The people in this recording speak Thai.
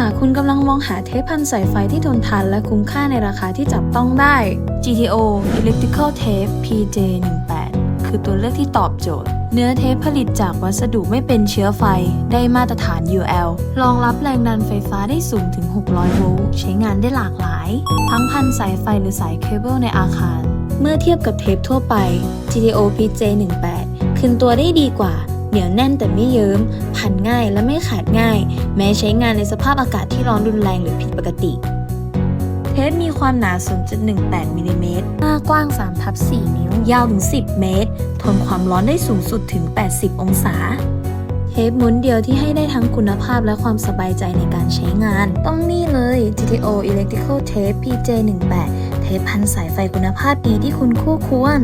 หากคุณกำลังมองหาเทปพันสายไฟที่ทนทานและคุ้มค่าในราคาที่จับต้องได้ GTO Electrical Tape PJ18 คือตัวเลือกที่ตอบโจทย์ เนื้อเทปผลิตจากวัสดุไม่เป็นเชื้อไฟ ได้มาตรฐาน UL รองรับแรงดันไฟฟ้าได้สูงถึง 600 โวลต์ใช้งานได้หลากหลาย ทั้งพันสายไฟหรือสายเคเบิลในอาคาร เมื่อเทียบกับเทปทั่วไป GTO PJ18 คืนตัวได้ดีกว่า เหนียวแน่นแต่ไม่เยิ้มพันง่ายและไม่ขาดง่าย แม้ใช้งานในสภาพอากาศที่ร้อนรุนแรงหรือผิดปกติ เทปมีความหนา 0.18มิลลิเมตรหน้ากว้าง3ทับ4นิ้ว ยาวถึง 10 เมตร ทนความร้อนได้สูงสุดถึง 80 องศาเทปม้วนเดียวที่ให้ได้ทั้งคุณภาพและความสบายใจในการใช้งาน ต้องนี่เลย GTO Electrical Tape PJ18 เทปพันสายไฟคุณภาพดีที่คุณคู่ควร